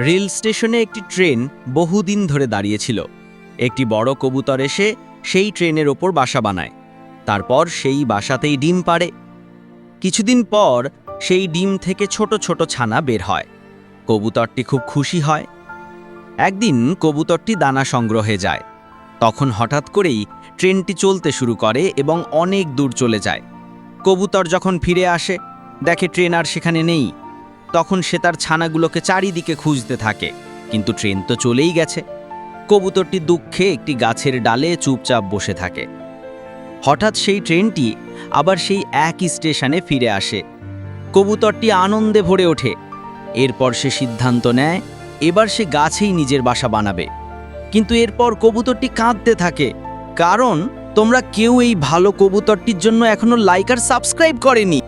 Rail স্টেশনে একটি train বহুদিন ধরে দাঁড়িয়েছিল। একটি বড় কবুতর এসে সেই ট্রেনের ওপর বাসা বানায়। তারপর সেই বাসাতেই ডিম পাড়ে। কিছুদিন পর সেই ডিম থেকে ছোট ছোট ছানা বের হয়। কবুতরটি খুব খুশি হয়। একদিন কবুতরটি দানা সংগ্রহে যায়। তখন হঠাৎ করেই ট্রেনটি চলতে শুরু করে এবং অনেক দূর চলে যায়। কবুতর যখন ফিরে আসে, দেখে ট্রেন আর সেখানে নেই। তখন সে তার ছানাগুলোকে চারিদিকে খুঁজতে থাকে। কিন্তু ট্রেন তো চলেই গেছে। কবুতরটি দুঃখে একটি গাছের ডালে চুপচাপ বসে থাকে। হঠাৎ সেই ট্রেনটি আবার সেই একই স্টেশনে ফিরে আসে। কবুতরটি আনন্দে ভরে ওঠে। এরপর সে সিদ্ধান্ত নেয়, এবার সে গাছেই নিজের বাসা বানাবে। কিন্তু এরপর কবুতরটি কাঁদতে থাকে, কারণ তোমরা কেউ এই ভালো কবুতরটির জন্য এখনও লাইক আর সাবস্ক্রাইব করেনি।